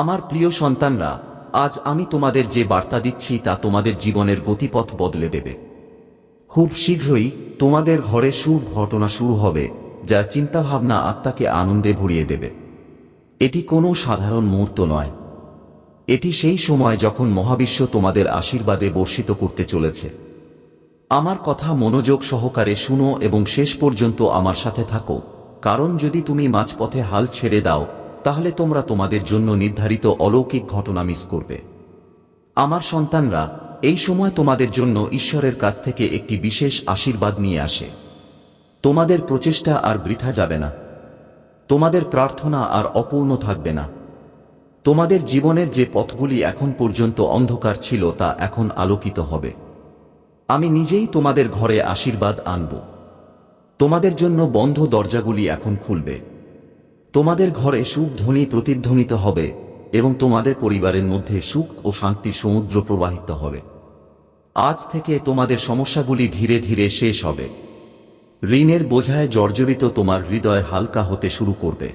আমার প্রিয় সন্তানরা, আজ আমি তোমাদের যে বার্তা দিচ্ছি তা তোমাদের জীবনের গতিপথ বদলে দেবে। খুব শীঘ্রই তোমাদের ঘরে শুভ ঘটনা শুরু হবে, যা চিন্তাভাবনা আত্মাকে আনন্দে ভরিয়ে দেবে। এটি কোনো সাধারণ মুহূর্ত নয়। এটি সেই সময় যখন মহাবিশ্ব তোমাদের আশীর্বাদে বর্ষিত করতে চলেছে। আমার কথা মনোযোগ সহকারে শুনো এবং শেষ পর্যন্ত আমার সাথে থাকো, কারণ যদি তুমি মাঝপথে হাল ছেড়ে দাও তাহলে তোমরা তোমাদের জন্য নির্ধারিত অলৌকিক ঘটনা মিস করবে। আমার সন্তানরা, এই সময় তোমাদের জন্য ঈশ্বরের কাছ থেকে একটি বিশেষ আশীর্বাদ নিয়ে আসে। তোমাদের প্রচেষ্টা আর বৃথা যাবে না। তোমাদের প্রার্থনা আর অপূর্ণ থাকবে না। তোমাদের জীবনের যে পথগুলি এখন পর্যন্ত অন্ধকার ছিল তা এখন আলোকিত হবে। আমি নিজেই তোমাদের ঘরে আশীর্বাদ আনব। তোমাদের জন্য বন্ধ দরজাগুলি এখন খুলবে। তোমাদের ঘরে সুখ ধ্বনি প্রতিধ্বনিত হবে এবং তোমাদের পরিবারের মধ্যে সুখ ও শান্তির সমুদ্র প্রবাহিত হবে। আজ থেকে তোমাদের সমস্যাগুলি ধীরে ধীরে শেষ হবে। ঋণের বোঝায় জর্জরিত তোমার হৃদয় হালকা হতে শুরু করবে।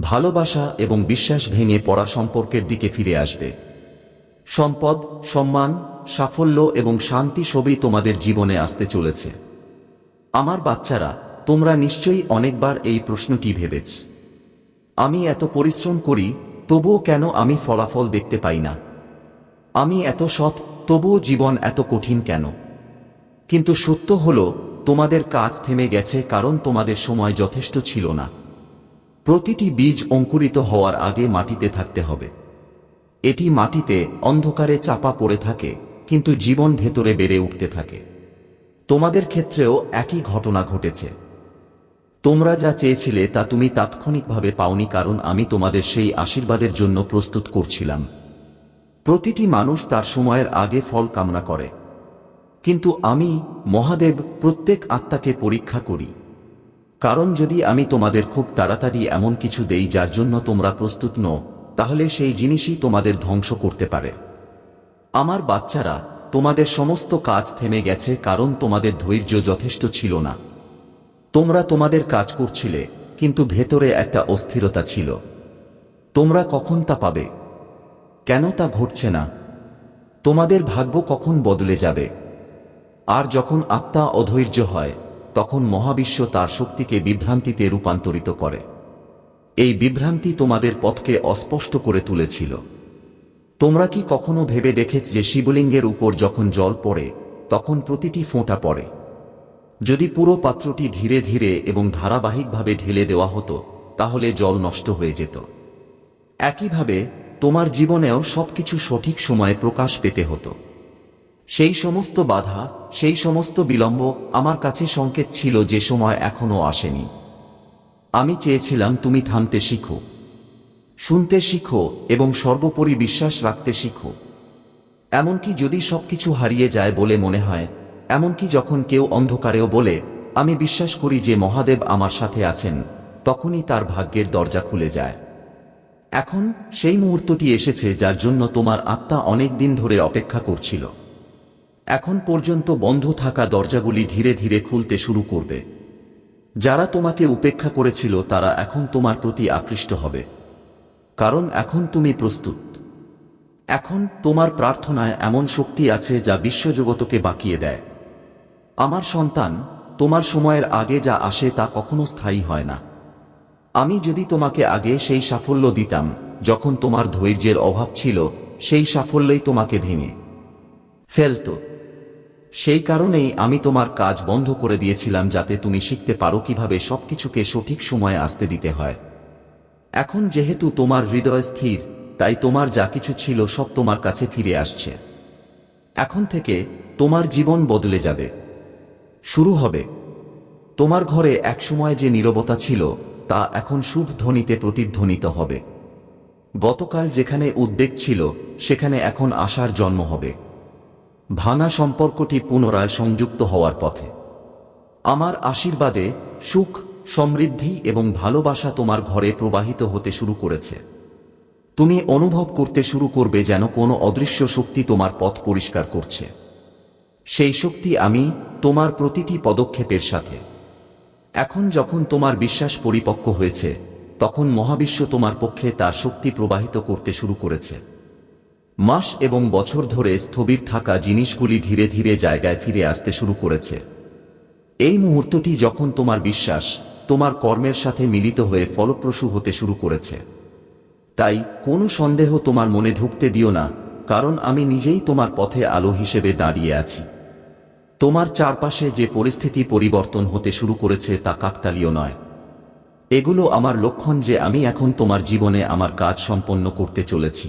ভালোবাসা এবং বিশ্বাস ভেঙে পড়া সম্পর্কের দিকে ফিরে আসবে। সম্পদ, সম্মান, সাফল্য এবং শান্তি সবই তোমাদের জীবনে আসতে চলেছে। আমার বাচ্চারা, তোমরা নিশ্চয়ই অনেকবার এই প্রশ্নটি ভেবেছ। আমি এত পরিশ্রম করি, তবুও কেন আমি ফলাফল দেখতে পাই না? আমি এত সৎ, তবুও জীবন এত কঠিন কেন? কিন্তু সত্য হল, তোমাদের কাজ থেমে গেছে কারণ তোমাদের সময় যথেষ্ট ছিল না। প্রতিটি বীজ অঙ্কুরিত হওয়ার আগে মাটিতে থাকতে হবে। এটি মাটিতে অন্ধকারে চাপা পড়ে থাকে, কিন্তু জীবন ভেতরে বেড়ে উঠতে থাকে। তোমাদের ক্ষেত্রেও একই ঘটনা ঘটেছে। তোমরা যা চেয়েছিলে তা তুমি তাৎক্ষণিকভাবে পাওনি কারণ আমি তোমাদের সেই আশীর্বাদের জন্য প্রস্তুত করছিলাম। প্রতিটি মানুষ তার সময়ের আগে ফল কামনা করে। কিন্তু আমি, মহাদেব, প্রত্যেক আত্মাকে পরীক্ষা করি। কারণ যদি আমি তোমাদের খুব তাড়াতাড়ি এমন কিছু দেই যার জন্য তোমরা প্রস্তুত নও, তাহলে সেই জিনিসই তোমাদের ধ্বংস করতে পারে। আমার বাচ্চারা, তোমাদের সমস্ত কাজ থেমে গেছে কারণ তোমাদের ধৈর্য যথেষ্ট ছিল না। তোমরা তোমাদের কাজ করছিলে, কিন্তু ভেতরে একটা অস্থিরতা ছিল। তোমরা কখন তা পাবে? কেন তা ঘটছে না? তোমাদের ভাগ্য কখন বদলে যাবে? আর যখন আত্মা অধৈর্য হয়, তখন মহাবিশ্ব তার শক্তিকে বিভ্রান্তিতে রূপান্তরিত করে। এই বিভ্রান্তি তোমাদের পথকে অস্পষ্ট করে তুলেছিল। তোমরা কি কখনো ভেবে দেখেছ যে শিবলিঙ্গের উপর যখন জল পড়ে, তখন প্রতিটি ফোঁটা পড়ে? যদি পুরো পাত্রটি ধীরে ধীরে এবং ধারাবাহিকভাবে ঢেলে দেওয়া হতো, তাহলে জল নষ্ট হয়ে যেত। একইভাবে, তোমার জীবনেও সবকিছু সঠিক সময়ে প্রকাশ পেতে হতো। সেই সমস্ত বাধা, সেই সমস্ত বিলম্ব আমার কাছে সংকেত ছিল যে সময় এখনও আসেনি। আমি চেয়েছিলাম তুমি থামতে শিখো। শুনতে শিখো এবং সর্বোপরি বিশ্বাস রাখতে শিখো। এমনকি যদি সবকিছু হারিয়ে যায় বলে মনে হয় এমনকি যখন কেউ অন্ধকারেও বলে, আমি বিশ্বাস করি যে মহাদেব আমার সাথে আছেন, তখনই তার ভাগ্যের দরজা খুলে যায়। এখন সেই মুহূর্তটি এসেছে যার জন্য তোমার আত্মা অনেক দিন ধরে অপেক্ষা করছিল। এখন পর্যন্ত বন্ধ থাকা দরজাগুলি ধীরে ধীরে খুলতে শুরু করবে। যারা তোমাকে উপেক্ষা করেছিল তারা এখন তোমার প্রতি আকৃষ্ট হবে। কারণ এখন তুমি প্রস্তুত। এখন তোমার প্রার্থনায় এমন শক্তি আছে যা বিশ্বজগতকে বাঁকিয়ে দেয়। আমার সন্তান, তোমার সময়ের আগে যা আসে তা কখনো স্থায়ী হয় না। আমি যদি তোমাকে আগে সেই সাফল্য দিতাম, যখন তোমার ধৈর্যের অভাব ছিল, সেই সাফল্যই তোমাকে ভেঙে ফেলত। সেই কারণেই আমি তোমার কাজ বন্ধ করে দিয়েছিলাম যাতে তুমি শিখতে পারো কীভাবে সবকিছুকে সঠিক সময়ে আসতে দিতে হয়। এখন যেহেতু তোমার হৃদয় স্থির, তাই তোমার যা কিছু ছিল সব তোমার কাছে ফিরে আসছে। এখন থেকে তোমার জীবন বদলে যাবে। শুরু হবে। তোমার ঘরে একসময় যে নীরবতা ছিল, তা এখন শুভ ধ্বনিতে প্রতিধ্বনিত হবে। গতকাল যেখানে উদ্বেগ ছিল, সেখানে এখন আশার জন্ম হবে। ভাঙা সম্পর্কটি পুনরায় সংযুক্ত হওয়ার পথে। আমার আশীর্বাদে সুখ, সমৃদ্ধি এবং ভালোবাসা তোমার ঘরে প্রবাহিত হতে শুরু করেছে। তুমি অনুভব করতে শুরু করবে যেন কোনো অদৃশ্য শক্তি তোমার পথ পরিষ্কার করছে। সেই শক্তি আমি তোমার প্রতিটি পদক্ষেপের সাথে। এখন যখন তোমার বিশ্বাস পরিপক্ক হয়েছে, তখন মহাবিশ্ব তোমার পক্ষে তার শক্তি প্রবাহিত করতে শুরু করেছে। মাস এবং বছর ধরে স্থবির থাকা জিনিসগুলি ধীরে ধীরে জায়গায় ফিরে আসতে শুরু করেছে। এই মুহূর্তটি যখন তোমার বিশ্বাস, তোমার কর্মের সাথে মিলিত হয়ে ফলপ্রসূ হতে শুরু করেছে। তাই কোনো সন্দেহ তোমার মনে ঢুকতে দিও না, কারণ আমি নিজেই তোমার পথে আলো হিসেবে দাঁড়িয়ে আছি। তোমার চারপাশে যে পরিস্থিতি পরিবর্তন হতে শুরু করেছে তা কাকতালীয় নয়। এগুলো আমার লক্ষণ যে আমি এখন তোমার জীবনে আমার কাজ সম্পন্ন করতে চলেছি।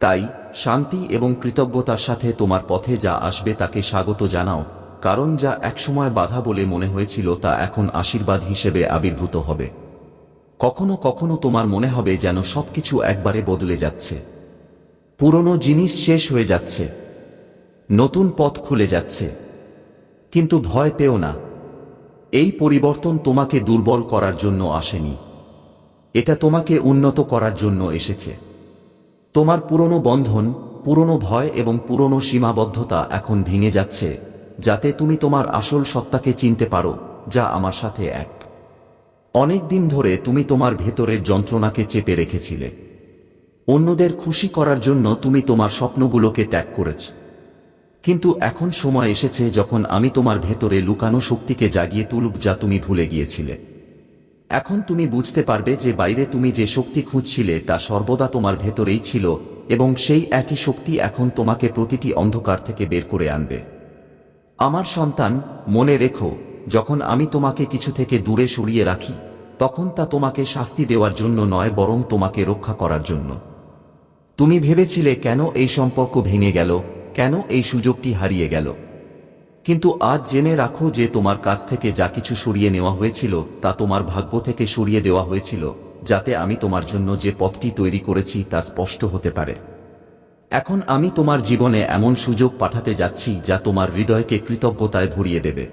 তাই, শান্তি এবং কৃতজ্ঞতার সাথে তোমার পথে যা আসবে তাকে স্বাগত জানাও, কারণ যা একসময় বাধা বলে মনে হয়েছিল তা এখন আশীর্বাদ হিসেবে আবির্ভূত হবে। কখনো কখনো তোমার মনে হবে যেন সবকিছু একবারে বদলে যাচ্ছে। পুরনো জিনিস শেষ হয়ে যাচ্ছে। নতুন পথ খুলে যাচ্ছে। কিন্তু ভয় পেও না। এই পরিবর্তন তোমাকে দুর্বল করার জন্য আসেনি। এটা তোমাকে উন্নত করার জন্য এসেছে। তোমার পুরনো বন্ধন, পুরনো ভয় এবং পুরনো সীমাবদ্ধতা এখন ভেঙে যাচ্ছে, যাতে তুমি তোমার আসল সত্তাকে চিনতে পারো, যা আমার সাথে এক। অনেক দিন ধরে তুমি তোমার ভেতরের যন্ত্রণাকে চেপে রেখেছিলে। অন্যদের খুশি করার জন্য তুমি তোমার স্বপ্নগুলোকে ত্যাগ করেছ। কিন্তু এখন সময় এসেছে যখন আমি তোমার ভেতরে লুকানো শক্তিকে জাগিয়ে তুলব যা তুমি ভুলে গিয়েছিলে। এখন তুমি বুঝতে পারবে যে বাইরে তুমি যে শক্তি খুঁজছিলে তা সর্বদা তোমার ভেতরেই ছিল এবং সেই একই শক্তি এখন তোমাকে প্রতিটি অন্ধকার থেকে বের করে আনবে। আমার সন্তান, মনে রেখো, যখন আমি তোমাকে কিছু থেকে দূরে সরিয়ে রাখি, তখন তা তোমাকে শাস্তি দেওয়ার জন্য নয়, বরং তোমাকে রক্ষা করার জন্য। তুমি ভেবেছিলে কেন এই সম্পর্ক ভেঙে গেল? কেন এই সুযোগটি হারিয়ে গেল? কিন্তু আজ জেনে রাখো যে তোমার কাছ থেকে যা কিছু সরিয়ে নেওয়া হয়েছিল, তা তোমার ভাগ্য থেকে সরিয়ে দেওয়া হয়েছিল, যাতে আমি তোমার জন্য যে পথটি তৈরি করেছি তা স্পষ্ট হতে পারে। এখন আমি তোমার জীবনে এমন সুযোগ পাঠাতে যাচ্ছি যা তোমার হৃদয়কে কৃতজ্ঞতায় ভরিয়ে দেবে।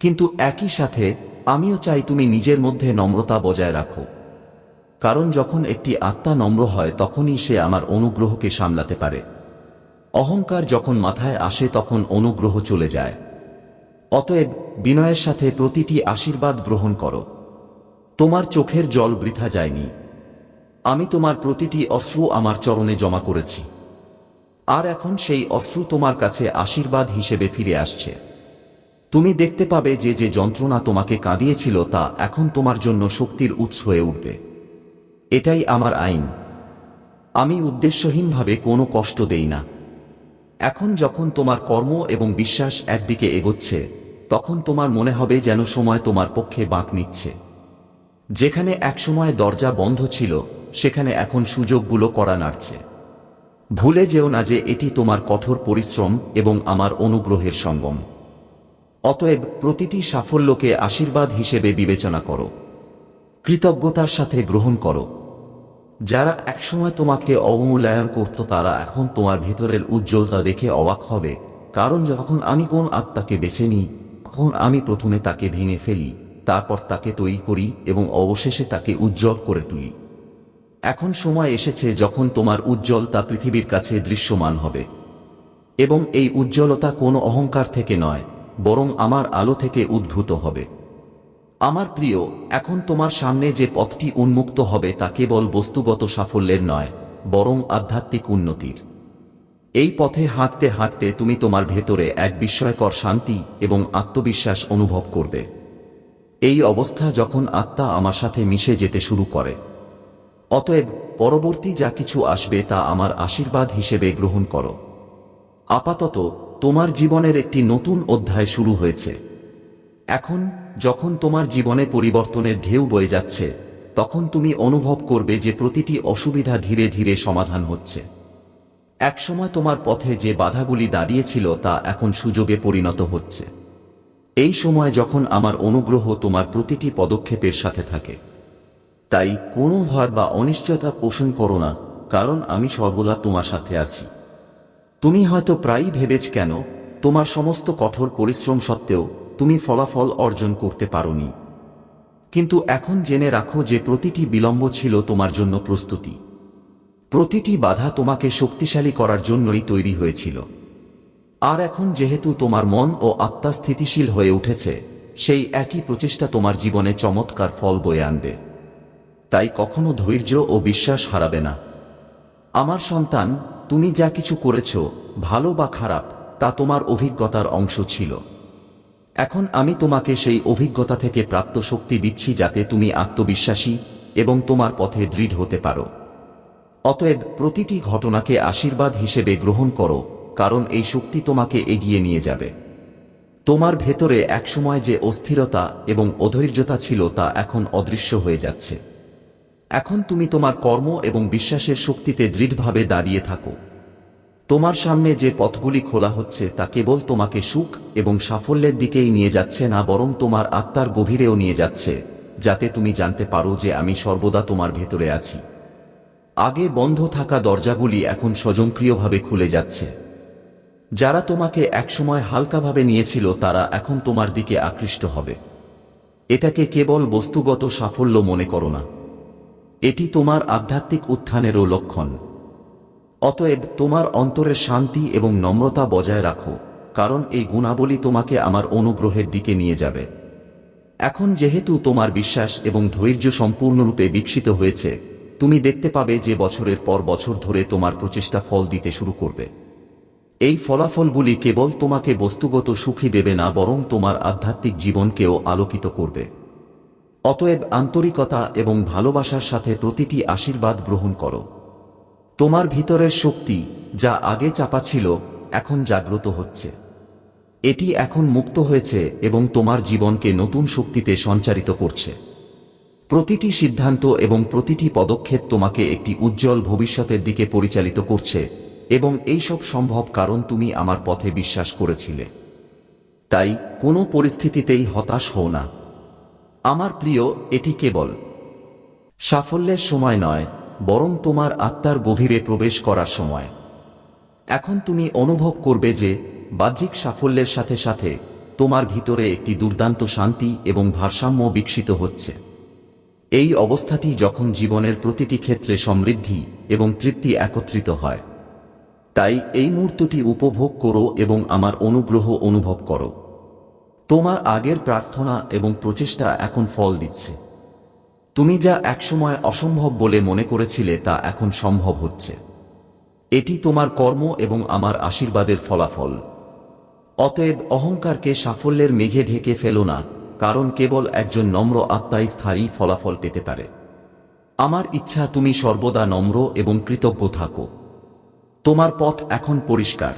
কিন্তু একই সাথে, আমিও চাই তুমি নিজের মধ্যে নম্রতা বজায় রাখো। কারণ যখন একটি আত্মা নম্র হয়, তখনই সে আমার অনুগ্রহকে সামলাতে পারে। অহংকার যখন মাথায় আসে তখন অনুগ্রহ চলে যায়। অতএব বিনয়ের সাথে প্রতিটি আশীর্বাদ গ্রহণ করো। তোমার চোখের জল বৃথা যায়নি। আমি তোমার প্রতিটি অশ্রু আমার চরণে জমা করেছি। আর এখন সেই অশ্রু তোমার কাছে আশীর্বাদ হিসেবে ফিরে আসছে। তুমি দেখতে পাবে যে যে যন্ত্রণা তোমাকে কাঁদিয়েছিল তা এখন তোমার জন্য শক্তির উৎস হয়ে উঠবে। এটাই আমার আইন। আমি উদ্দেশ্যহীনভাবে কোনো কষ্ট দেই না। এখন যখন তোমার কর্ম এবং বিশ্বাস একদিকে এগোচ্ছে, তখন তোমার মনে হবে যেন সময় তোমার পক্ষে বাঁক নিচ্ছে। যেখানে একসময় দরজা বন্ধ ছিল, সেখানে এখন সুযোগগুলো করা নাড়ছে। ভুলে যেও না যে এটি তোমার কঠোর পরিশ্রম এবং আমার অনুগ্রহের সঙ্গম। অতএব প্রতিটি সাফল্যকে আশীর্বাদ হিসেবে বিবেচনা করো। কৃতজ্ঞতার সাথে গ্রহণ করো। যারা একসময় তোমাকে অবমূল্যায়ন করত, তারা এখন তোমার ভেতরের উজ্জ্বলতা দেখে অবাক হবে। কারণ যখন আমি কোন আত্মাকে বেছে নিই, তখন আমি প্রথমে তাকে ভেঙে ফেলি, তারপর তাকে তৈরি করি এবং অবশেষে তাকে উজ্জ্বল করে তুলি। এখন সময় এসেছে যখন তোমার উজ্জ্বলতা পৃথিবীর কাছে দৃশ্যমান হবে। এবং এই উজ্জ্বলতা কোনো অহংকার থেকে নয়, বরং আমার আলো থেকে উদ্ভূত হবে। আমার প্রিয়, এখন তোমার সামনে যে পথটি উন্মুক্ত হবে তা কেবল বস্তুগত সাফল্যের নয়, বরং আধ্যাত্মিক উন্নতির। এই পথে হাঁটতে হাঁটতে তুমি তোমার ভেতরে এক বিস্ময়কর শান্তি এবং আত্মবিশ্বাস অনুভব করবে। এই অবস্থা যখন আত্মা আমার সাথে মিশে যেতে শুরু করে। অতএব, পরবর্তী যা কিছু আসবে তা আমার আশীর্বাদ হিসেবে গ্রহণ করো। আপাতত, তোমার জীবনের একটি নতুন অধ্যায় শুরু হয়েছে। এখন যখন তোমার জীবনে পরিবর্তনের ঢেউ বয়ে যাচ্ছে, তখন তুমি অনুভব করবে যে প্রতিটি অসুবিধা ধীরে ধীরে সমাধান হচ্ছে। একসময় তোমার পথে যে বাধাগুলি দাঁড়িয়েছিল তা এখন সুযোগে পরিণত হচ্ছে। এই সময় যখন আমার অনুগ্রহ তোমার প্রতিটি পদক্ষেপের সাথে থাকে। তাই কোনো ভয় বা অনিশ্চয়তা পোষণ করো না, কারণ আমি সর্বদা তোমার সাথে আছি। তুমি হয়তো প্রায়ই ভেবেছ কেন, তোমার সমস্ত কঠোর পরিশ্রম সত্ত্বেও তুমি ফলাফল অর্জন করতে পারোনি। কিন্তু এখন জেনে রাখো যে প্রতিটি বিলম্ব ছিল তোমার জন্য প্রস্তুতি। প্রতিটি বাধা তোমাকে শক্তিশালী করার জন্যই তৈরি হয়েছিল। আর এখন যেহেতু তোমার মন ও আত্মা স্থিতিশীল হয়ে উঠেছে, সেই একই প্রচেষ্টা তোমার জীবনে চমৎকার ফল বয়ে আনবে। তাই কখনো ধৈর্য ও বিশ্বাস হারাবে না। আমার সন্তান, তুমি যা কিছু করেছ, ভালো বা খারাপ, তা তোমার অভিজ্ঞতার অংশ ছিল। এখন আমি তোমাকে সেই অভিজ্ঞতা থেকে প্রাপ্ত শক্তি দিচ্ছি যাতে তুমি আত্মবিশ্বাসী এবং তোমার পথে দৃঢ় হতে পারো। অতএব প্রতিটি ঘটনাকে আশীর্বাদ হিসেবে গ্রহণ করো, কারণ এই শক্তি তোমাকে এগিয়ে নিয়ে যাবে। তোমার ভেতরে একসময় যে অস্থিরতা এবং অধৈর্যতা ছিল তা এখন অদৃশ্য হয়ে যাচ্ছে। এখন তুমি তোমার কর্ম এবং বিশ্বাসের শক্তিতে দৃঢ়ভাবে দাঁড়িয়ে থাকো। তোমার সামনে যে পথগুলি খোলা হচ্ছে তা কেবল তোমাকে সুখ এবং সাফল্যের দিকেই নিয়ে যাচ্ছে না বরং তোমার আত্মার গভীরেও নিয়ে যাচ্ছে, যাতে তুমি জানতে পারো যে আমি সর্বদা তোমার ভেতরে আছি। আগে বন্ধ থাকা দরজাগুলি এখন স্বজনক্রিয়ভাবে খুলে যাচ্ছে। যারা তোমাকে একসময় হালকাভাবে নিয়েছিল তারা এখন তোমার দিকে আকৃষ্ট হবে। এটাকে কেবল বস্তুগত সাফল্য মনে করো না। এটি তোমার আধ্যাত্মিক উত্থানেরও লক্ষণ। অতএব তোমার অন্তরের শান্তি এবং নম্রতা বজায় রাখো, কারণ এই গুণাবলী তোমাকে আমার অনুগ্রহের দিকে নিয়ে যাবে। এখন যেহেতু তোমার বিশ্বাস এবং ধৈর্য সম্পূর্ণরূপে বিকশিত হয়েছে, তুমি দেখতে পাবে যে বছরের পর বছর ধরে তোমার প্রচেষ্টা ফল দিতে শুরু করবে। এই ফলাফলগুলি কেবল তোমাকে বস্তুগত সুখী দেবে না, বরং তোমার আধ্যাত্মিক জীবনকেও আলোকিত করবে। অতএব আন্তরিকতা এবং ভালোবাসার সাথে প্রতিটি আশীর্বাদ গ্রহণ করো। তোমার ভিতরের শক্তি যা আগে চাপা ছিল, এখন জাগ্রত হচ্ছে। এটি এখন মুক্ত হয়েছে এবং তোমার জীবনকে নতুন শক্তিতে সঞ্চারিত করছে। প্রতিটি সিদ্ধান্ত এবং প্রতিটি পদক্ষেপ তোমাকে একটি উজ্জ্বল ভবিষ্যতের দিকে পরিচালিত করছে এবং এইসব সম্ভব কারণ তুমি আমার পথে বিশ্বাস করেছিলে। তাই কোনো পরিস্থিতিতেই হতাশ হও না। আমার প্রিয়, এটি কেবল সাফল্যের সময় নয় বরং তোমার আত্মার গভীরে প্রবেশ করার সময়। এখন তুমি অনুভব করবে যে, বাহ্যিক সাফল্যের সাথে সাথে তোমার ভিতরে একটি দুর্দান্ত শান্তি এবং ভারসাম্য বিকশিত হচ্ছে। এই অবস্থাটি যখন জীবনের প্রতিটি ক্ষেত্রে সমৃদ্ধি এবং তৃপ্তি একত্রিত হয়। তাই এই মুহূর্তটি উপভোগ করো এবং আমার অনুগ্রহ অনুভব করো। তোমার আগের প্রার্থনা এবং প্রচেষ্টা এখন ফল দিচ্ছে। তুমি যা একসময় অসম্ভব বলে মনে করেছিলে তা এখন সম্ভব হচ্ছে। এটি তোমার কর্ম এবং আমার আশীর্বাদের ফলাফল। অতএব অহংকারকে সাফল্যের মেঘে ঢেকে ফেলো না, কারণ কেবল একজন নম্র আত্মাই স্থায়ী ফলাফল পেতে পারে। আমার ইচ্ছা, তুমি সর্বদা নম্র এবং কৃতজ্ঞ থাকো। তোমার পথ এখন পরিষ্কার।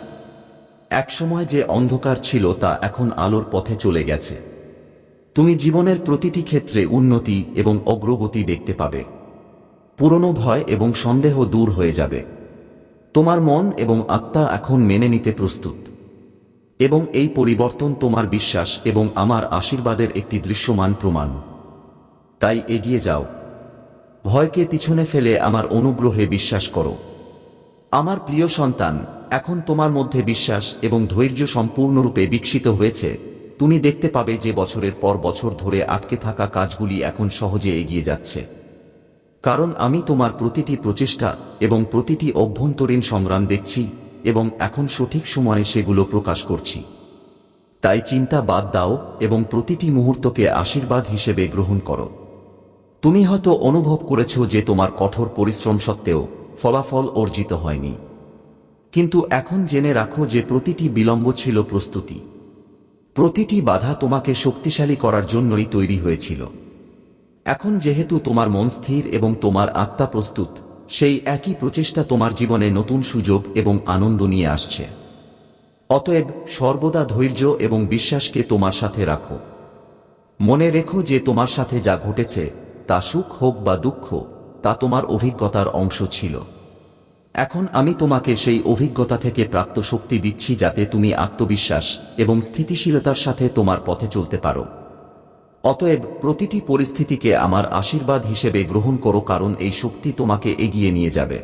একসময় যে অন্ধকার ছিল তা এখন আলোর পথে চলে গেছে। তুমি জীবনের প্রতিটি ক্ষেত্রে উন্নতি এবং অগ্রগতি দেখতে পাবে। পুরনো ভয় এবং সন্দেহ দূর হয়ে যাবে। তোমার মন এবং আত্মা এখন মেনে নিতে প্রস্তুত। এবং এই পরিবর্তন তোমার বিশ্বাস এবং আমার আশীর্বাদের একটি দৃশ্যমান প্রমাণ। তাই এগিয়ে যাও। ভয়কে পিছনে ফেলে আমার অনুগ্রহে বিশ্বাস করো। আমার প্রিয় সন্তান, এখন তোমার মধ্যে বিশ্বাস এবং ধৈর্য সম্পূর্ণরূপে বিকশিত হয়েছে। তুমি দেখতে পাবে যে বছরের পর বছর ধরে আটকে থাকা কাজগুলি এখন সহজে এগিয়ে যাচ্ছে। কারণ আমি তোমার প্রতিটি প্রচেষ্টা এবং প্রতিটি অভ্যন্তরীণ সংগ্রাম দেখছি এবং এখন সঠিক সময়ে সেগুলো প্রকাশ করছি। তাই চিন্তা বাদ দাও এবং প্রতিটি মুহূর্তকে আশীর্বাদ হিসেবে গ্রহণ করো। তুমি হয়তো অনুভব করেছ যে তোমার কঠোর পরিশ্রম সত্ত্বেও ফলাফল অর্জিত হয়নি। কিন্তু এখন জেনে রাখো যে প্রতিটি বিলম্ব ছিল প্রস্তুতি। প্রতিটি বাধা তোমাকে শক্তিশালী করার জন্যই তৈরি হয়েছিল। এখন যেহেতু তোমার মন স্থির এবং তোমার আত্মা প্রস্তুত, সেই একই প্রচেষ্টা তোমার জীবনে নতুন সুযোগ এবং আনন্দ নিয়ে আসছে। অতএব সর্বদা ধৈর্য এবং বিশ্বাসকে তোমার সাথে রাখো। মনে রেখো যে তোমার সাথে যা ঘটেছে, তা সুখ হোক বা দুঃখ, তা তোমার অভিজ্ঞতার অংশ ছিল। এখন আমি তোমাকে সেই অভিজ্ঞতা থেকে প্রাপ্ত শক্তি দিচ্ছি যাতে তুমি আত্মবিশ্বাস এবং স্থিতিশীলতার সাথে তোমার পথে চলতে পারো। অতএব প্রতিটি পরিস্থিতিকে আমার আশীর্বাদ হিসেবে গ্রহণ করো কারণ এই শক্তি তোমাকে এগিয়ে নিয়ে যাবে।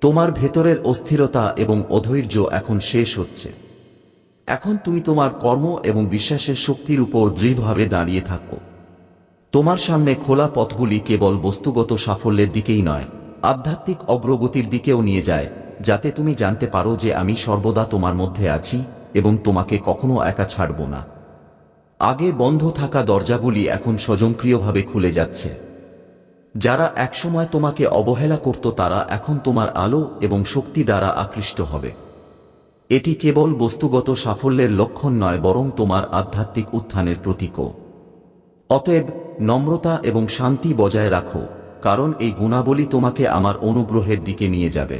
তোমার ভেতরের অস্থিরতা এবং অধৈর্য এখন শেষ হচ্ছে। এখন তুমি তোমার কর্ম এবং বিশ্বাসের শক্তির উপর দৃঢ়ভাবে দাঁড়িয়ে থাকো। তোমার সামনে খোলা পথগুলি কেবল বস্তুগত সাফল্যের দিকেই নয় আধ্যাত্মিক অগ্রগতির দিকেও নিয়ে যায়, যাতে তুমি জানতে পারো যে আমি সর্বদা তোমার মধ্যে আছি এবং তোমাকে কখনো একা ছাড়ব না। আগে বন্ধ থাকা দরজাগুলি এখন স্বয়ংক্রিয়ভাবে খুলে যাচ্ছে। যারা একসময় তোমাকে অবহেলা করত, তারা এখন তোমার আলো এবং শক্তি দ্বারা আকৃষ্ট হবে। এটি কেবল বস্তুগত সাফল্যের লক্ষণ নয়, বরং তোমার আধ্যাত্মিক উত্থানের প্রতীকও। অতএব নম্রতা এবং শান্তি বজায় রাখো। কারণ এই গুণাবলী তোমাকে আমার অনুগ্রহের দিকে নিয়ে যাবে।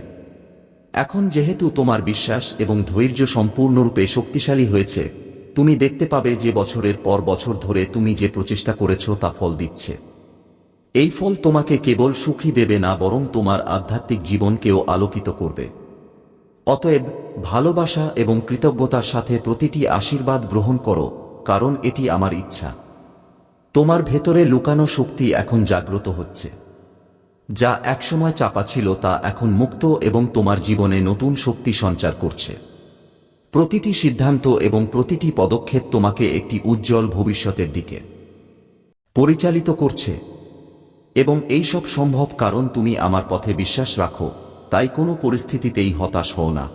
এখন যেহেতু তোমার বিশ্বাস এবং ধৈর্য সম্পূর্ণরূপে শক্তিশালী হয়েছে, তুমি দেখতে পাবে যে বছরের পর বছর ধরে তুমি যে প্রচেষ্টা করেছ তা ফল দিচ্ছে। এই ফল তোমাকে কেবল সুখী দেবে না, বরং তোমার আধ্যাত্মিক জীবনকেও আলোকিত করবে। অতএব ভালোবাসা এবং কৃতজ্ঞতার সাথে প্রতিটি আশীর্বাদ গ্রহণ করো, কারণ এটি আমার ইচ্ছা। তোমার ভেতরে লুকানো শক্তি এখন জাগ্রত হচ্ছে। যা একসময় চাপা ছিল তা এখন মুক্ত এবং তোমার জীবনে নতুন শক্তি সঞ্চার করছে। প্রতিটি সিদ্ধান্ত এবং প্রতিটি পদক্ষেপ তোমাকে একটি উজ্জ্বল ভবিষ্যতের দিকে পরিচালিত করছে। এবং এই সব সম্ভব কারণ তুমি আমার পথে বিশ্বাস রাখো, তাই কোনো পরিস্থিতিতেই হতাশ হও না।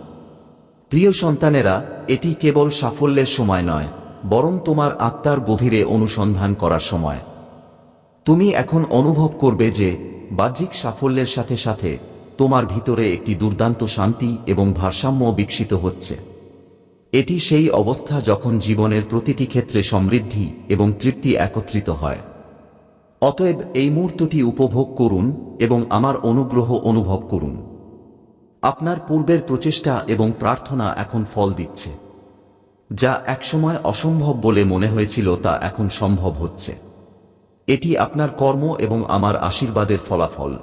প্রিয় সন্তানেরা, এটি কেবল সাফল্যের সময় নয়, বরং তোমার আত্মার গভীরে অনুসন্ধান করার সময়। তুমি এখন অনুভব করবে যে বাহ্যিক সাফল্যের সাথে সাথে, তোমার ভিতরে একটি দুর্দান্ত শান্তি এবং ভারসাম্য বিকশিত হচ্ছে। এটি সেই অবস্থা যখন জীবনের প্রতিটি ক্ষেত্রে সমৃদ্ধি এবং তৃপ্তি একত্রিত হয়। অতএব এই মুহূর্তটি উপভোগ করুন এবং আমার অনুগ্রহ অনুভব করুন। আপনার পূর্বের প্রচেষ্টা এবং প্রার্থনা এখন ফল দিচ্ছে। যা একসময় অসম্ভব বলে মনে হয়েছিল তা এখন সম্ভব হচ্ছে। এটি আপনার কর্ম এবং আমার আশীর্বাদের ফলাফল।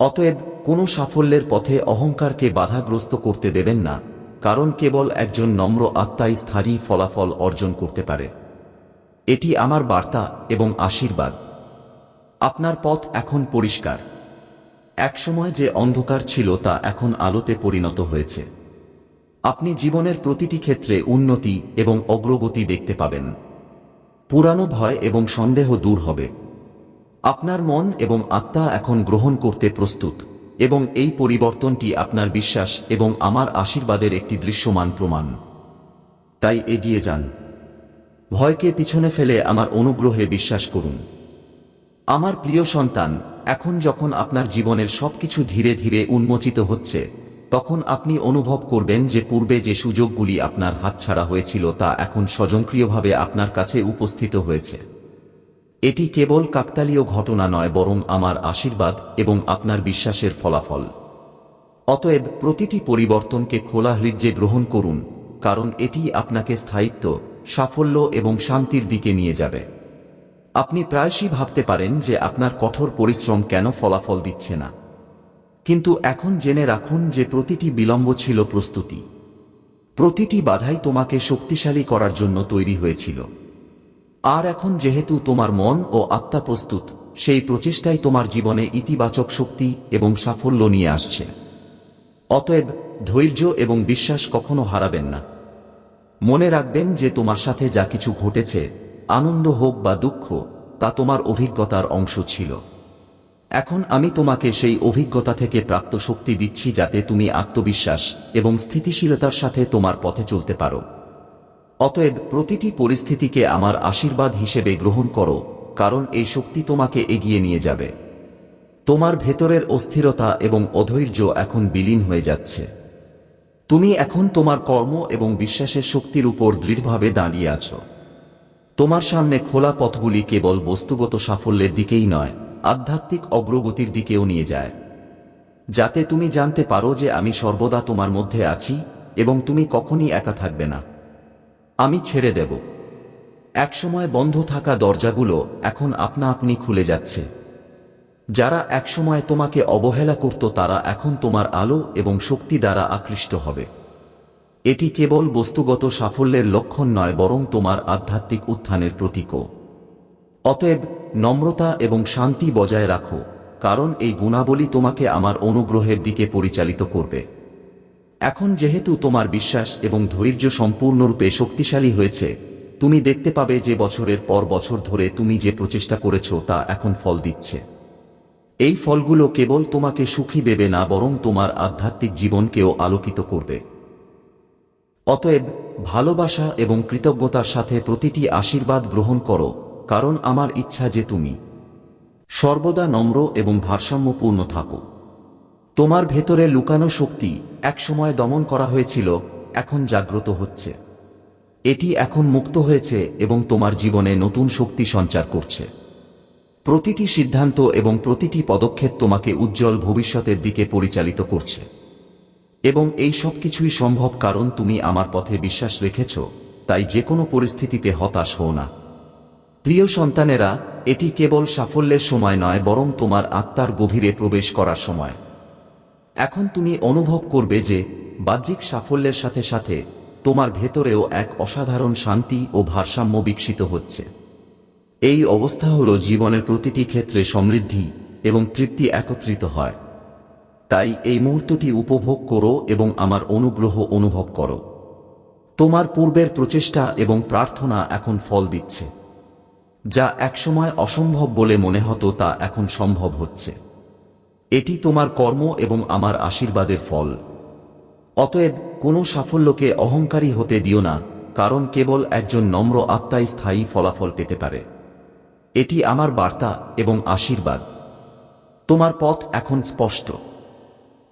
অতএব, কোনো সাফল্যের পথে অহংকারকে বাধাগ্রস্ত করতে দেবেন না, কারণ কেবল একজন নম্র আত্মাই স্থায়ী ফলাফল অর্জন করতে পারে। এটি আমার বার্তা এবং আশীর্বাদ। আপনার পথ এখন পরিষ্কার। একসময় যে অন্ধকার ছিল তা এখন আলোতে পরিণত হয়েছে। আপনি জীবনের প্রতিটি ক্ষেত্রে উন্নতি এবং অগ্রগতি দেখতে পাবেন। পুরানো ভয় এবং সন্দেহ দূর হবে। আপনার মন এবং আত্মা এখন গ্রহণ করতে প্রস্তুত, এবং এই পরিবর্তনটি আপনার বিশ্বাস এবং আমার আশীর্বাদের একটি দৃশ্যমান প্রমাণ। তাই এগিয়ে যান। ভয়কে পিছনে ফেলে আমার অনুগ্রহে বিশ্বাস করুন। আমার প্রিয় সন্তান, এখন যখন আপনার জীবনের সবকিছু ধীরে ধীরে উন্মোচিত হচ্ছে তখন আপনি অনুভব করবেন যে পূর্বে যে সুযোগগুলি আপনার হাতছাড়া হয়েছিল তা এখন স্বজনক্রিয়ভাবে আপনার কাছে উপস্থিত হয়েছে। এটি কেবল কাকতালীয় ঘটনা নয়, বরং আমার আশীর্বাদ এবং আপনার বিশ্বাসের ফলাফল। অতএব প্রতিটি পরিবর্তনকে খোলা হৃদয়ে গ্রহণ করুন, কারণ এটি আপনাকে স্থায়িত্ব, সাফল্য এবং শান্তির দিকে নিয়ে যাবে। আপনি প্রায়শই ভাবতে পারেন যে আপনার কঠোর পরিশ্রম কেন ফলাফল দিচ্ছে না। কিন্তু এখন জেনে রাখুন যে প্রতিটি বিলম্ব ছিল প্রস্তুতি। প্রতিটি বাধাই তোমাকে শক্তিশালী করার জন্য তৈরি হয়েছিল। আর এখন যেহেতু তোমার মন ও আত্মা প্রস্তুত, সেই প্রচেষ্টাই তোমার জীবনে ইতিবাচক শক্তি এবং সাফল্য নিয়ে আসছে। অতএব ধৈর্য এবং বিশ্বাস কখনো হারাবেন না। মনে রাখবেন যে তোমার সাথে যা কিছু ঘটেছে, আনন্দ হোক বা দুঃখ, তা তোমার অভিজ্ঞতার অংশ ছিল। এখন আমি তোমাকে সেই অভিজ্ঞতা থেকে প্রাপ্ত শক্তি দিচ্ছি যাতে তুমি আত্মবিশ্বাস এবং স্থিতিশীলতার সাথে তোমার পথে চলতে পারো। অতএব প্রতিটি পরিস্থিতিকে আমার আশীর্বাদ হিসেবে গ্রহণ করো, কারণ এই শক্তি তোমাকে এগিয়ে নিয়ে যাবে। তোমার ভেতরের অস্থিরতা এবং অধৈর্য এখন বিলীন হয়ে যাচ্ছে। তুমি এখন তোমার কর্ম এবং বিশ্বাসের শক্তির উপর দৃঢ়ভাবে দাঁড়িয়ে আছো। তোমার সামনে খোলা পথগুলি কেবল বস্তুগত সাফল্যের দিকেই নয় আধ্যাত্মিক অগ্রগতির দিকেও নিয়ে যায়। যাতে তুমি জানতে পারো যে আমি সর্বদা তোমার মধ্যে আছি এবং তুমি কখনই একা থাকবে না। আমি ছেড়ে দেব। একসময় বন্ধ থাকা দরজাগুলো এখন আপনা আপনি খুলে যাচ্ছে। যারা একসময় তোমাকে অবহেলা করত তারা এখন তোমার আলো এবং শক্তি দ্বারা আকৃষ্ট হবে। এটি কেবল বস্তুগত সাফল্যের লক্ষণ নয়, বরং তোমার আধ্যাত্মিক উত্থানের প্রতীকও। অতএব নম্রতা এবং শান্তি বজায় রাখো, কারণ এই গুণাবলী তোমাকে আমার অনুগ্রহের দিকে পরিচালিত করবে। এখন যেহেতু তোমার বিশ্বাস এবং ধৈর্য সম্পূর্ণরূপে শক্তিশালী হয়েছে, তুমি দেখতে পাবে যে বছরের পর বছর ধরে তুমি যে প্রচেষ্টা করেছ তা এখন ফল দিচ্ছে। এই ফলগুলো কেবল তোমাকে সুখী দেবে না, বরং তোমার আধ্যাত্মিক জীবনকেও আলোকিত করবে। অতএব ভালোবাসা এবং কৃতজ্ঞতার সাথে প্রতিটি আশীর্বাদ গ্রহণ করো কারণ আমার ইচ্ছা যে তুমি সর্বদা নম্র এবং ভারসাম্যপূর্ণ থাকো। তোমার ভেতরে লুকানো শক্তি একসময় দমন করা হয়েছিল, এখন জাগ্রত হচ্ছে। এটি এখন মুক্ত হয়েছে এবং তোমার জীবনে নতুন শক্তি সঞ্চার করছে। প্রতিটি সিদ্ধান্ত এবং প্রতিটি পদক্ষেপ তোমাকে উজ্জ্বল ভবিষ্যতের দিকে পরিচালিত করছে। এবং এই সব কিছুই সম্ভব কারণ তুমি আমার পথে বিশ্বাস রেখেছ, তাই যে কোনো পরিস্থিতিতে হতাশ হও না। প্রিয় সন্তানেরা, এটি কেবল সাফল্যের সময় নয়, বরং তোমার আত্মার গভীরে প্রবেশ করার সময়। এখন তুমি অনুভব করবে যে, বাহ্যিক সাফল্যের সাথে সাথে, তোমার ভেতরেও এক অসাধারণ শান্তি ও ভারসাম্য বিকশিত হচ্ছে। এই অবস্থা হল জীবনের প্রতিটি ক্ষেত্রে সমৃদ্ধি এবং তৃপ্তি একত্রিত হয়। তাই এই মুহূর্তটি উপভোগ করো এবং আমার অনুগ্রহ অনুভব করো। তোমার পূর্বের প্রচেষ্টা এবং প্রার্থনা এখন ফল দিচ্ছে। যা একসময় অসম্ভব বলে মনে হতো তা এখন সম্ভব হচ্ছে। এটি তোমার কর্ম এবং আমার আশীর্বাদের ফল। অতএব কোনো সাফল্যকে অহংকারী হতে দিও না, কারণ কেবল একজন নম্র আত্মাই স্থায়ী ফলাফল পেতে পারে। এটি আমার বার্তা এবং আশীর্বাদ। তোমার পথ এখন স্পষ্ট।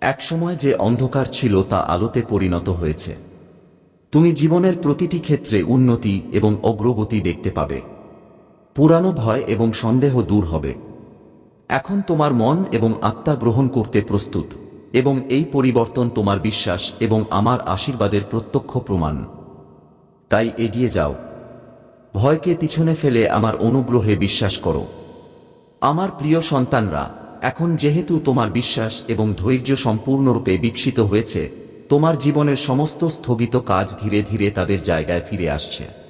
একসময় যে অন্ধকার ছিল তা আলোতে পরিণত হয়েছে। তুমি জীবনের প্রতিটি ক্ষেত্রে উন্নতি এবং অগ্রগতি দেখতে পাবে। পুরানো ভয় এবং সন্দেহ দূর হবে। এখন তোমার মন এবং আত্মা গ্রহণ করতে প্রস্তুত, এবং এই পরিবর্তন তোমার বিশ্বাস এবং আমার আশীর্বাদের প্রত্যক্ষ প্রমাণ। তাই এগিয়ে যাও। ভয়কে পিছনে ফেলে আমার অনুগ্রহে বিশ্বাস করো। আমার প্রিয় সন্তানরা, এখন যেহেতু তোমার বিশ্বাস এবং ধৈর্য সম্পূর্ণরূপে বিকশিত হয়েছে, তোমার জীবনের সমস্ত স্থগিত কাজ ধীরে ধীরে তাদের জায়গায় ফিরে আসছে।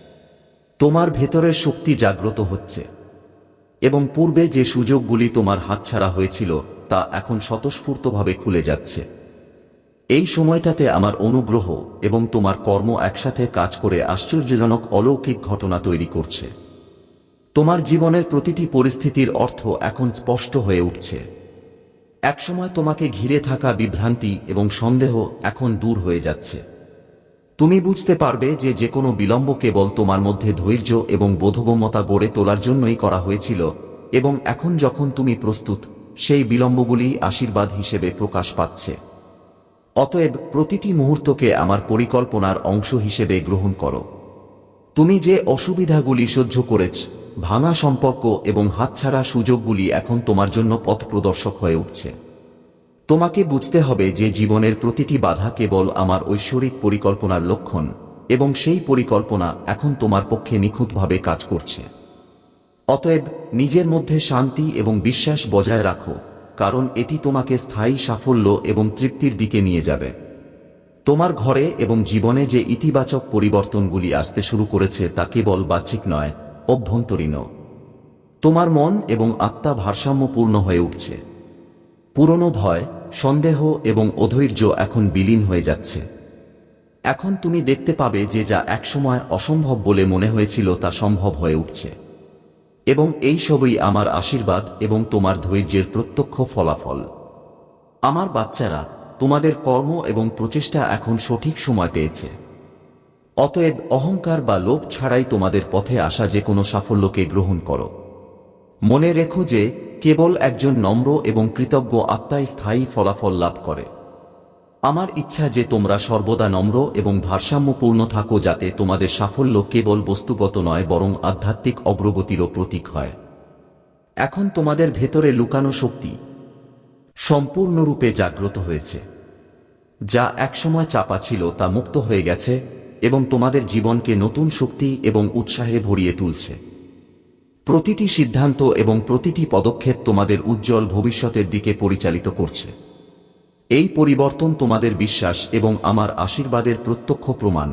তোমার ভেতরের শক্তি জাগ্রত হচ্ছে। এবং পূর্বে যে সুযোগগুলি তোমার হাতছাড়া হয়েছিল, তা এখন স্বতঃস্ফূর্তভাবে খুলে যাচ্ছে। এই সময়টাতে আমার অনুগ্রহ এবং তোমার কর্ম একসাথে কাজ করে আশ্চর্যজনক অলৌকিক ঘটনা তৈরি করছে। তোমার জীবনের প্রতিটি পরিস্থিতির অর্থ এখন স্পষ্ট হয়ে উঠছে। একসময় তোমাকে ঘিরে থাকা বিভ্রান্তি এবং সন্দেহ এখন দূর হয়ে যাচ্ছে। তুমি বুঝতে পারবে যে যে কোনো বিলম্ব কেবল তোমার মধ্যে ধৈর্য এবং বোধগম্যতা গড়ে তোলার জন্যই করা হয়েছিল, এবং এখন যখন তুমি প্রস্তুত, সেই বিলম্বগুলি আশীর্বাদ হিসেবে প্রকাশ পাচ্ছে। অতএব প্রতিটি মুহূর্তকে আমার পরিকল্পনার অংশ হিসেবে গ্রহণ করো। তুমি যে অসুবিধাগুলি সহ্য করেছ, ভাঙা সম্পর্ক এবং হাতছাড়া সুযোগগুলি এখন তোমার জন্য পথ প্রদর্শক হয়ে উঠছে। তোমাকে বুঝতে হবে যে জীবনের প্রতিটি বাধা কেবল আমার ঐশ্বরিক পরিকল্পনার লক্ষণ, এবং সেই পরিকল্পনা এখন তোমার পক্ষে নিখুঁতভাবে কাজ করছে। অতএব, নিজের মধ্যে শান্তি এবং বিশ্বাস বজায় রাখো, কারণ এটি তোমাকে স্থায়ী সাফল্য এবং তৃপ্তির দিকে নিয়ে যাবে। তোমার ঘরে এবং জীবনে যে ইতিবাচক পরিবর্তনগুলি আসতে শুরু করেছে তা কেবল বাহ্যিক নয়, অভ্যন্তরীণও। তোমার মন এবং আত্মা ভারসাম্যপূর্ণ হয়ে উঠছে। পুরনো ভয়, সন্দেহ এবং অধৈর্য এখন বিলীন হয়ে যাচ্ছে। এখন তুমি দেখতে পাবে যে যা একসময় অসম্ভব বলে মনে হয়েছিল তা সম্ভব হয়ে উঠছে। এবং এই সবই আমার আশীর্বাদ এবং তোমার ধৈর্যের প্রত্যক্ষ ফলাফল। আমার বাচ্চারা, তোমাদের কর্ম এবং প্রচেষ্টা এখন সঠিক সময় পেয়েছে। অতএব অহংকার বা লোভ ছাড়াই তোমাদের পথে আসা যে কোনো সাফল্যকে গ্রহণ করো। মনে রেখো যে কেবল একজন নম্র এবং কৃতজ্ঞ আত্মায় স্থায়ী ফলাফল লাভ করে। আমার ইচ্ছা যে তোমরা সর্বদা নম্র এবং ভারসাম্যপূর্ণ থাকো যাতে তোমাদের সাফল্য কেবল বস্তুগত নয়, বরং আধ্যাত্মিক অগ্রগতিরও প্রতীক হয়। এখন তোমাদের ভেতরে লুকানো শক্তি সম্পূর্ণরূপে জাগ্রত হয়েছে। যা একসময় চাপা ছিল, তা মুক্ত হয়ে গেছে এবং তোমাদের জীবনকে নতুন শক্তি এবং উৎসাহে ভরিয়ে তুলছে। প্রতিটি সিদ্ধান্ত এবং প্রতিটি পদক্ষেপ তোমাদের উজ্জ্বল ভবিষ্যতের দিকে পরিচালিত করছে। এই পরিবর্তন তোমাদের বিশ্বাস এবং আমার আশীর্বাদের প্রত্যক্ষ প্রমাণ।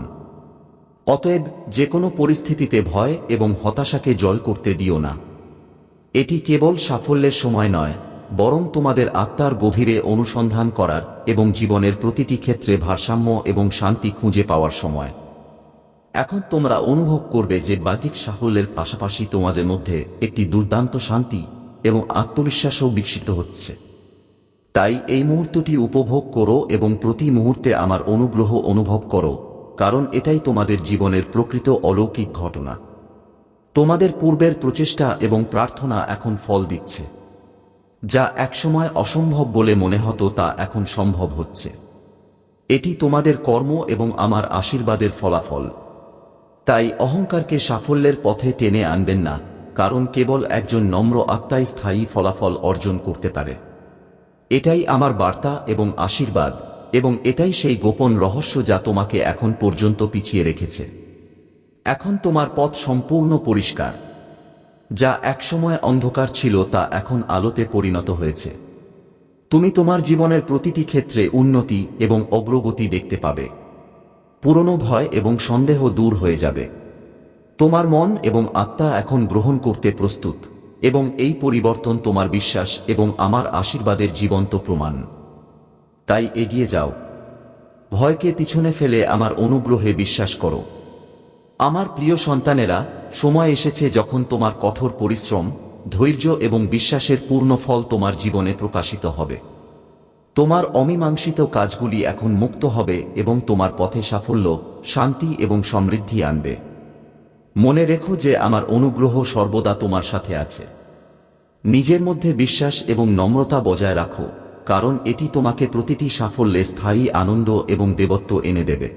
অতএব যে কোনো পরিস্থিতিতে ভয় এবং হতাশাকে জয় করতে দিও না। এটি কেবল সাফল্যের সময় নয়, বরং তোমাদের আত্মার গভীরে অনুসন্ধান করার এবং জীবনের প্রতিটি ক্ষেত্রে ভারসাম্য এবং শান্তি খুঁজে পাওয়ার সময়। এখন তোমরা অনুভব করবে যে বাহ্যিক সাফল্যের পাশাপাশি তোমাদের মধ্যে একটি দুর্দান্ত শান্তি এবং আত্মবিশ্বাসও বিকশিত হচ্ছে। তাই এই মুহূর্তটি উপভোগ করো এবং প্রতি মুহূর্তে আমার অনুগ্রহ অনুভব করো, কারণ এটাই তোমাদের জীবনের প্রকৃত অলৌকিক ঘটনা। তোমাদের পূর্বের প্রচেষ্টা এবং প্রার্থনা এখন ফল দিচ্ছে, যা একসময় অসম্ভব বলে মনে হতো তা এখন সম্ভব হচ্ছে। এটি তোমাদের কর্ম এবং আমার আশীর্বাদের ফলাফল। তাই অহংকারকে সাফল্যের পথে টেনে আনবেন না, কারণ কেবল একজন নম্র আত্মাই স্থায়ী ফলাফল অর্জন করতে পারে। এটাই আমার বার্তা এবং আশীর্বাদ, এবং এটাই সেই গোপন রহস্য যা তোমাকে এখন পর্যন্ত পিছিয়ে রেখেছে। এখন তোমার পথ সম্পূর্ণ পরিষ্কার, যা একসময় অন্ধকার ছিল তা এখন আলোতে পরিণত হয়েছে। তুমি তোমার জীবনের প্রতিটি ক্ষেত্রে উন্নতি এবং অগ্রগতি দেখতে পাবে। পুরনো ভয় এবং সন্দেহ দূর হয়ে যাবে। তোমার মন এবং আত্মা এখন গ্রহণ করতে প্রস্তুত, এবং এই পরিবর্তন তোমার বিশ্বাস এবং আমার আশীর্বাদের জীবন্ত প্রমাণ। তাই এগিয়ে যাও। ভয়কে পিছনে ফেলে আমার অনুগ্রহে বিশ্বাস করো। আমার প্রিয় সন্তানেরা, সময় এসেছে যখন তোমার কঠোর পরিশ্রম, ধৈর্য এবং বিশ্বাসের পূর্ণ ফল তোমার জীবনে প্রকাশিত হবে। তোমার অমীমাংসিত কাজগুলি এখন মুক্ত হবে এবং তোমার পথে সাফল্য, শান্তি এবং সমৃদ্ধি আনবে। মনে রেখো যে আমার অনুগ্রহ সর্বদা তোমার সাথে আছে। নিজের মধ্যে বিশ্বাস এবং নম্রতা বজায় রাখো, কারণ এটি তোমাকে প্রতিটি সাফল্যে স্থায়ী আনন্দ এবং দেবত্ব এনে দেবে।